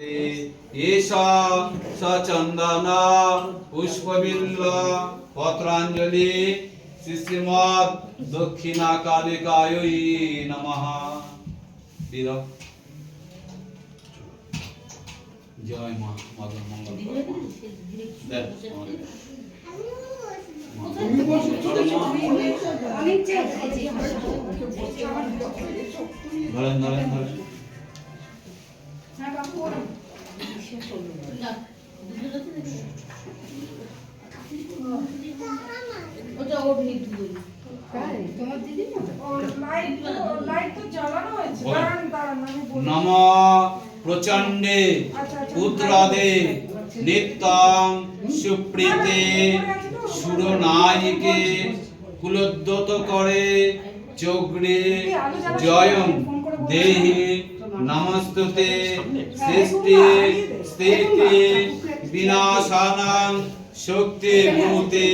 एषा सचन्दना पुष्पबिन्द पत्राञ्जलि श्रीमद् दक्षिणाकालिकायै नमः। जय मा मदन मङ्गल ওটা ওর নিয়ে তোমার দিদি। নম প্রচণ্ডে আচ্ছা, আচ্ছা। নিত্যং সুপ্রীতে সুরনায়িকে কুলোদ্যত করে চগ্রে জয়ং দেহি নমস্তুতে সৃষ্টি স্থিতি বিনাশানাং শক্তি ভূতে